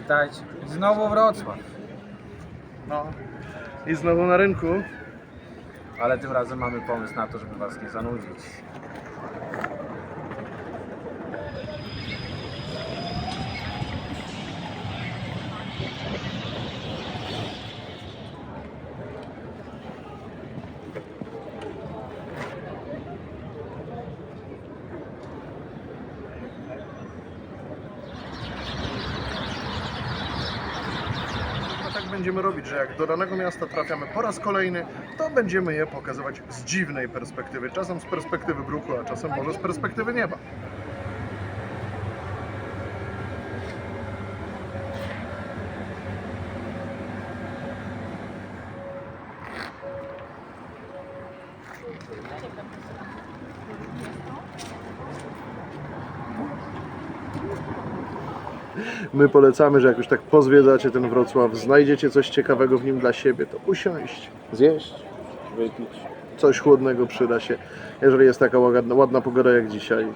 Witajcie. Znowu Wrocław. No. I znowu na rynku. Ale tym razem mamy pomysł na to, żeby was nie zanudzić. Będziemy robić, że jak do danego miasta trafiamy po raz kolejny, to będziemy je pokazywać z dziwnej perspektywy. Czasem z perspektywy bruku, a czasem może z perspektywy nieba. My polecamy, że jak już tak pozwiedzacie ten Wrocław, znajdziecie coś ciekawego w nim dla siebie, to usiąść, zjeść, Wypić. coś chłodnego przyda się, jeżeli jest taka ładna, ładna pogoda jak dzisiaj.